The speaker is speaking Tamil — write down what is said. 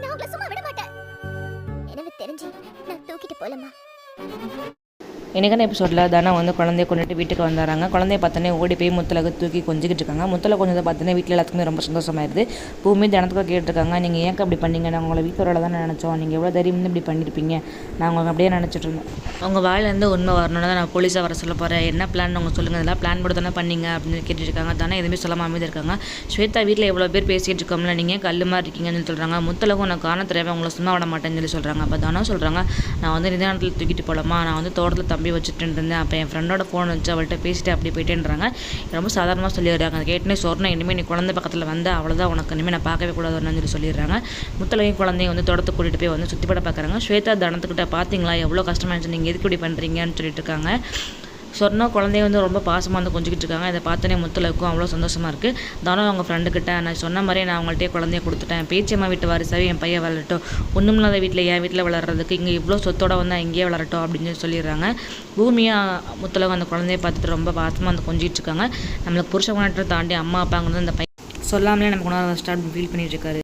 நான் உங்களை சும்மா விட மாட்டேன். எனக்கு தெரிஞ்சு நான் தூக்கிட்டு போலமா எனக்கான எபிசோடில் தானே வந்து குழந்தைய கொண்டுட்டு வீட்டுக்கு வந்தாராங்க குழந்தைய பார்த்தோன்னே ஓடி போய் முத்தலகு தூக்கி கொஞ்சிக்கிட்டு இருக்காங்க. முத்தலை கொஞ்சத்தை பார்த்தோன்னே வீட்டில் எல்லாத்துக்குமே ரொம்ப சந்தோஷமாயிருது. பூமி தினத்துக்கு கேட்டிருக்காங்க நீங்கள் ஏன் அப்படி பண்ணீங்க? நாங்கள் உங்களை வீட்டோட தான் நினச்சோம். நீங்கள் எவ்வளோ தைரியம் இப்படி பண்ணியிருப்பீங்க நாங்கள் அப்படியே நினச்சிட்டு இருந்தோம். உங்கள் வாயிலேருந்து உண்மை வரணும்னு தான் நான் போலீஸாக வர சொல்ல போகிறேன் என்ன பிளான் உங்கள் சொல்லுங்கள் இதெல்லாம் பிளான் போட்டு தானே பண்ணீங்க அப்படின்னு கேட்டுருக்காங்க. தானே எதுவுமே சொல்லாமல் அமைதி இருக்காங்க. ஸ்வேதா வீட்டில் எவ்வளோ பேர் பேசிகிட்டு இருக்கோம்ல நீங்கள் கல் மாதிரி இருக்கீங்கன்னு சொல்கிறாங்க முத்தலகும் உனக்கு காண தெரியாமல் உங்களை சும்மா விட மாட்டேன்னு சொல்லி சொல்கிறாங்க அப்போ தானே சொல்கிறாங்க நான் வந்து நிதானத்தில் தூக்கிட்டு போகலாமா நான் வந்து தோட்டத்தில் தம்பி வச்சுட்டு இருந்தேன் அப்போ என் ஃப்ரெண்டோட ஃபோன் வச்சு அவள்கிட்ட பேசிட்டு அப்படி போயிட்டேன்றாங்க. ரொம்ப சாதாரணமாக சொல்லிடுறாங்க. அது கேட்டனே சொன்னேன் இனிமேல் நீ குழந்தை பக்கத்தில் வந்து அவ்வளோதான் உனக்கு. இனிமேல் நான் பார்க்கவே கூடாதுன்னு சொல்லி சொல்லிடுறாங்க. முத்தலையும் குழந்தையும் வந்து தோட்டத்துக்கு கூட்டிகிட்டு போய் வந்து சுற்றி பட பார்க்குறாங்க ஸ்வேதா தனத்துக்கிட்ட பார்த்தீங்களா எவ்வளோ கஷ்டமாக இருந்துச்சு. நீங்கள் எதுக்கு இப்படி பண்ணுறீங்கன்னு சொல்லிட்டு இருக்காங்க. சொன்னா குழந்தைய வந்து ரொம்ப பாசமாக வந்து கொஞ்சிக்கிட்டு இருக்காங்க. இதை பார்த்தோன்னே முத்துலக்கும் அவ்வளோ சந்தோஷமாக இருக்குது தானும் அவங்க ஃப்ரெண்டுக்கிட்ட நான் சொன்ன மாதிரியே நான் அவங்கள்ட்டே குழந்தைய கொடுத்துட்டேன். பேச்சியம்மா வீட்டு வாரிசாவே என் பையன் வளரட்டும். ஒன்றுமில்லாத வீட்டில் என் வீட்டில் வளர்கிறதுக்கு இங்கே இவ்வளோ சொத்தோட வந்தால் இங்கேயே வளரட்டும் அப்படின்னு சொல்லிடுறாங்க. பூமியாக முத்துலகம் அந்த குழந்தைய பார்த்துட்டு ரொம்ப பாசமாக வந்து கொஞ்சிட்டு இருக்காங்க. நம்மளுக்கு புருஷ குணத்தை தாண்டி அம்மா அப்பாங்கிறது அந்த பையன் சொல்லாமலே நமக்கு உணர்வு ஸ்டார்ட் ஃபீல் பண்ணிட்டு இருக்காரு.